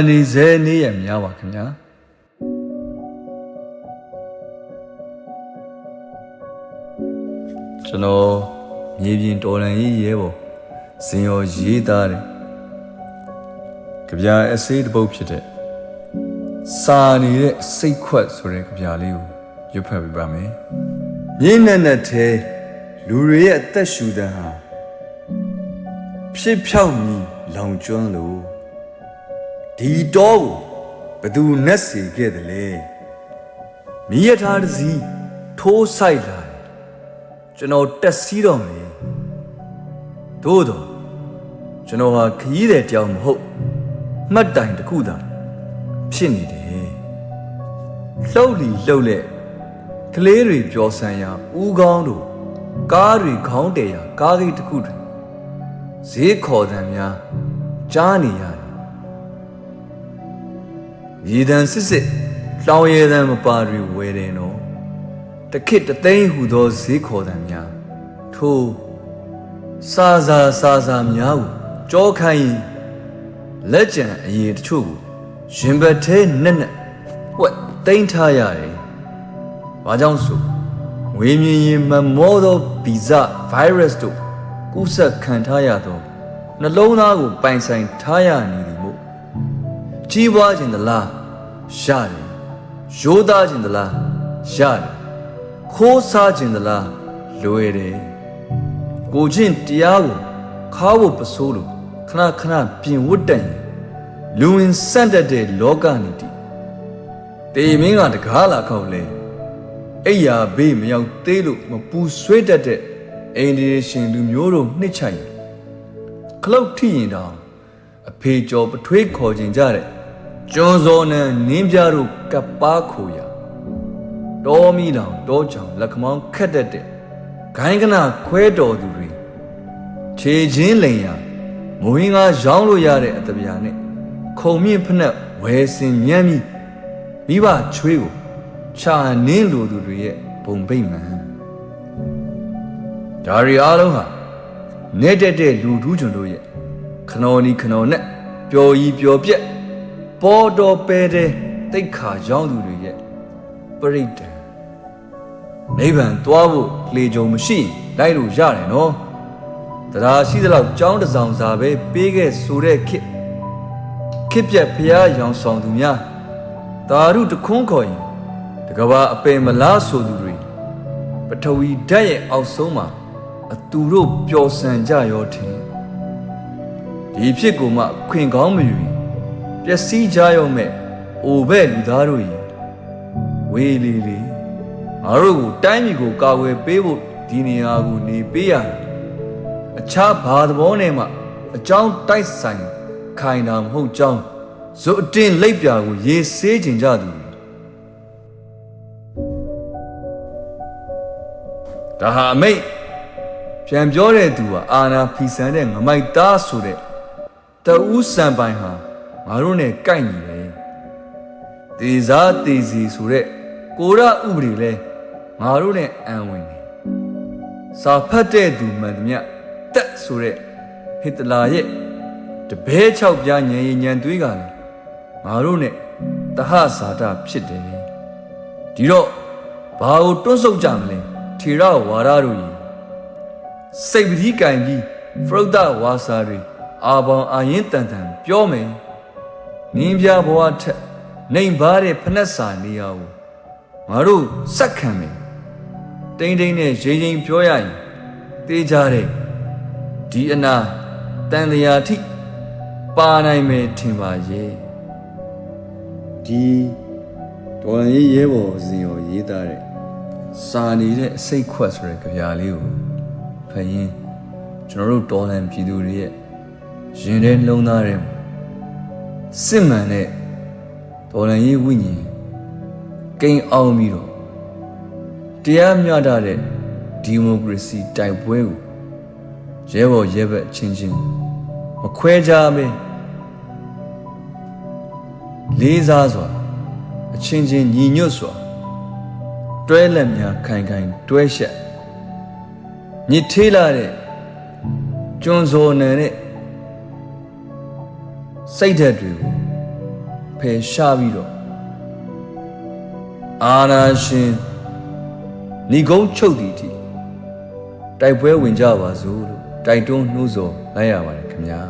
န်နေစေနေရများပါခင်ဗျာကျွန်တော်မြေပြင်တော်လန်ရေးရဲဘော်ဇင်ရောရေးသားတယ်ကြပြအစေးတစ်ပုတ်ဖြစ်တဲ့စာနေတဲ့စိတ်ခွက်ဆိုတဲ့ကြပြလေးကိုရွတ်ဖတ်ပြပါမယ်မြင်းနဲ့နဲ့သေးလူတွေရဲ့အသက်ရှူတန်းဟာဖြစ်ဖြောက်မြည်လောင်ကျွမ်းလို့ ဒီတော့ကိုဘသူနဲ့စီခဲ့တယ်လေမိရထားတစ်စီးထိုးဆိုင်လာတယ်ကျွန်တော်တက်စီးတော့မယ်သို့တော့ကျွန်တော်ဟာခရီးတဲ့တယောက်မဟုတ်မှတ်တိုင်တစ်ခုသာဖြစ်နေတယ်လှုပ်လီလှုပ်လက်ကလေးတွေပျော်ဆန်းရာဦးကောင်းတို့ကားတွေခေါင်းတည်ရာကားဂိတ်တစ်ခုတွေဈေးခေါ်တံများကြားနေရတယ် ရေတံစစ်စစ်လောင်ရဲတံမပါတွေဝယ်တယ်နော်တခစ်တသိန်းဟူသောဈေးခေါ်တံများထိုးစာစာစာစာများကိုကြောခိုင်းရင်လက်ကြံအရေးတချို့ကိုရင်ဘတ်သေးနဲ့နဲ့ဝက်တိမ့်ထားရတယ်။ဘာကြောင့်ဆိုငွေမြင်ရင်မမောသောဗီဇဗိုင်းရပ်စ်တို့ကူးစက်ခံထားရသောနှလုံးသားကိုပိုင်ဆိုင်ထားရနေသည်မို့ ကြီးပွားခြင်းသလားရတယ်ရိုးသားခြင်းသလားရတယ်ခိုးစားခြင်းသလားလွယ်တယ်ကိုချင်းတရားကိုခါဖို့ပစိုးလို့ခဏခဏပြင်ဝတ်တန်ရင်လူဝင်ဆန့်တတ်တဲ့လောကနေတည်တေမင်းကတကားလာခောက်လဲအိယာဘေးမရောက်သေးလို့မပူဆွေးတတ်တဲ့အိန္ဒိယရှင်လူမျိုးတို့နှစ်ချိုင်ခလုတ်ထိရင်တောင်အဖေကျော်ပထွေးခေါ်ခြင်းကြတဲ့ ကျွန်းစောနန်းနင်းပြတို့ကပ်ပါခိုရတောမီတောင်တောချောင်လက်ခမောင်းခက်တတ်တဲ့ဂိုင်းကနာခွဲတော်သူတွေခြေချင်းလိန်ရမဝင်းကားရောင်းလို့ရတဲ့အတပြာနဲ့ခုံမြင့်ဖက်နဲ့ဝဲစင်မြန်းပြီးမိဘချွေးကိုခြာနင်းလိုသူတွေရဲ့ဘုံပိတ်မှန်ဒါရီအားလုံးဟာနေတက်တဲ့လူထူးကျွန်တို့ရဲ့ခနော်နီခနော်နဲ့ပျော်ရီပျော်ပြက် ပေါ်တော်ပဲတဲ့တိတ်ခါရောင်းသူတွေရဲ့ပရိဒံနိဗ္ဗာန်သွားဖို့လေကြုံမရှိရင်လိုက်လို့ရတယ်နော်တရားရှိသလောက်ကြောင်းတစ်ဆောင်စာပဲပေးခဲ့ဆိုတဲ့ခစ်ခစ်ပြက်ဖျားရောင်ဆောင်သူများတာရုတခွန်းခေါ်ရင်တကဘာအပင်မလားဆိုသူတွေပထဝီဓာတ်ရဲ့အောက်ဆုံးမှာအတူတို့ပျော်ဆန်ကြရောထင်ဒီဖြစ်ကိုမှခွင်ကောင်းမယူရင် ပျက်စီးကြရုံမဲ့အိုဘဲ့လူသားတို့ရင်ဝေးလီလီငါတို့ကိုတိုင်းပြည်ကိုကာကွယ်ပေးဖို့ဒီနေရာကိုနေပေးရတယ်အခြားဘာသဘောနဲ့မှအကြောင်းတိုက်ဆိုင်ခိုင်တာမဟုတ်ကြောင်းဇွတ်အတင်းလိပ်ပြာကိုရေဆေးကျင်ကြသူဒါဟာအမိတ်ပြန်ပြောတဲ့သူဟာအာနာဖီဆန်တဲ့ငမိုက်သားဆိုတဲ့တဦးစံပိုင်ဟာ ငါတို့နဲ့ကိုက်ညီတယ်တေစားတေစီဆိုတဲ့ကိုရဥပဒေလဲငါတို့နဲ့အံဝင်တယ်စာဖတ်တဲ့သူမှန်သမျှတက်ဆိုတဲ့ဟစ်တလာရဲ့တပဲ၆ပြားညံရည်ညံသွေးကလည်းငါတို့နဲ့တဟဇာတာဖြစ်တယ်ဒီတော့ဘာကိုတွန့်ဆုတ်ကြမလဲထေရဝါဒတို့ကြီးစိတ်ပတိကင်ပြီးဖရုဒ္ဒဝါစာတွေအာဘောင်အာရင်တန်တန်ပြောမယ် နင်းပြဘဝထက်နှိမ်ပါတဲ့ဖနက်စာနေရာကိုငါတို့စက်ခံမယ်တိမ့်တိမ့်နဲ့ရိမ့်ရိမ့်ပြောရရင်တေးကြတဲ့ဒီအနာတန်တရာထိပါနိုင်မယ်ထင်ပါရဲ့ဒီတော်ရန်ရေးရဲဘော်စင်ရောရေးသားတဲ့စာနေတဲ့အစိတ်ခွက်ဆိုတဲ့ကြပြာလေးကိုဖတ်ရင်ကျွန်တော်တို့တော်လန်ပြည်သူတွေရဲ့ရင်ထဲလုံးသားတဲ့ စစ်မှန်တဲ့တော်လန်ရေးဝိညာဉ်ကိန်းအောင်ပြီးတော့တရားမျှတတဲ့ဒီမိုကရေစီတိုက်ပွဲကိုရဲဘော်ရဲဘက်အချင်းချင်းမခွဲခြားပဲလေးစားစွာအချင်းချင်းညီညွတ်စွာတွဲလက်များခိုင်ခိုင်တွဲရှက်ညစ်သေးလာတဲ့ကျွန်းစော်နယ်နဲ့ စိတ်ဓာတ်တွေကိုဖယ်ရှားပြီးတော့အာနာရှင်ဏီကုန်းချုပ်တီတီတိုက်ပွဲဝင်ကြပါစို့လို့တိုက်တွန်းနှိုးဆော်လိုက်ရပါတယ်ခင်ဗျာ